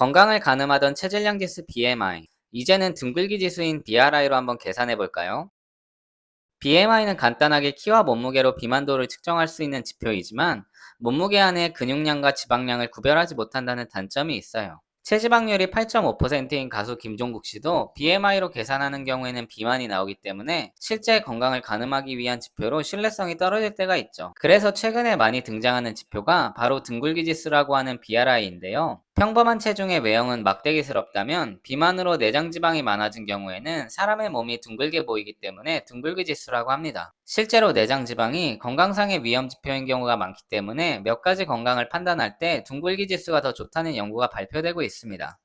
건강을 가늠하던 체질량 지수 BMI, 이제는 등글기 지수인 BRI로 한번 계산해 볼까요? BMI는 간단하게 키와 몸무게로 비만도를 측정할 수 있는 지표이지만 몸무게 안에 근육량과 지방량을 구별하지 못한다는 단점이 있어요. 체지방률이 8.5%인 가수 김종국 씨도 BMI로 계산하는 경우에는 비만이 나오기 때문에 실제 건강을 가늠하기 위한 지표로 신뢰성이 떨어질 때가 있죠. 그래서 최근에 많이 등장하는 지표가 바로 등굴기 지수라고 하는 BRI인데요. 평범한 체중의 외형은 막대기스럽다면 비만으로 내장 지방이 많아진 경우에는 사람의 몸이 둥글게 보이기 때문에 둥글기 지수라고 합니다. 실제로 내장 지방이 건강상의 위험 지표인 경우가 많기 때문에 몇 가지 건강을 판단할 때 둥글기 지수가 더 좋다는 연구가 발표되고 있습니다.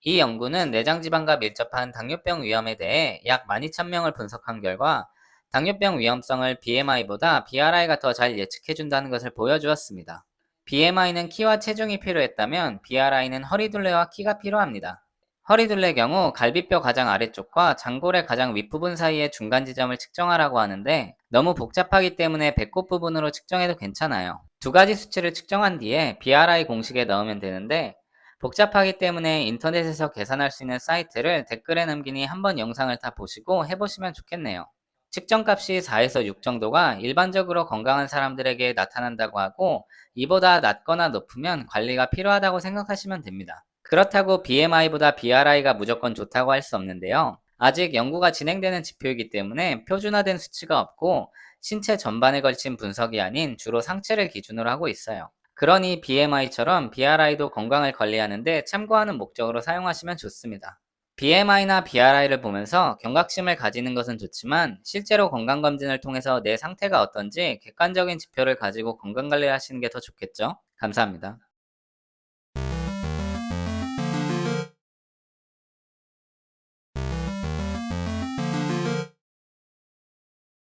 이 연구는 내장 지방과 밀접한 당뇨병 위험에 대해 약 12,000명을 분석한 결과 당뇨병 위험성을 BMI보다 BRI가 더 잘 예측해준다는 것을 보여주었습니다. BMI는 키와 체중이 필요했다면 BRI는 허리둘레와 키가 필요합니다. 허리둘레 경우 갈비뼈 가장 아래쪽과 장골의 가장 윗부분 사이의 중간 지점을 측정하라고 하는데 너무 복잡하기 때문에 배꼽 부분으로 측정해도 괜찮아요. 두 가지 수치를 측정한 뒤에 BRI 공식에 넣으면 되는데 복잡하기 때문에 인터넷에서 계산할 수 있는 사이트를 댓글에 남기니 한번 영상을 다 보시고 해보시면 좋겠네요. 측정값이 4에서 6 정도가 일반적으로 건강한 사람들에게 나타난다고 하고 이보다 낮거나 높으면 관리가 필요하다고 생각하시면 됩니다. 그렇다고 BMI보다 BRI가 무조건 좋다고 할 수 없는데요. 아직 연구가 진행되는 지표이기 때문에 표준화된 수치가 없고 신체 전반에 걸친 분석이 아닌 주로 상체를 기준으로 하고 있어요. 그러니 BMI처럼 BRI도 건강을 관리하는데 참고하는 목적으로 사용하시면 좋습니다. BMI나 BRI를 보면서 경각심을 가지는 것은 좋지만 실제로 건강검진을 통해서 내 상태가 어떤지 객관적인 지표를 가지고 건강관리를 하시는 게 더 좋겠죠? 감사합니다.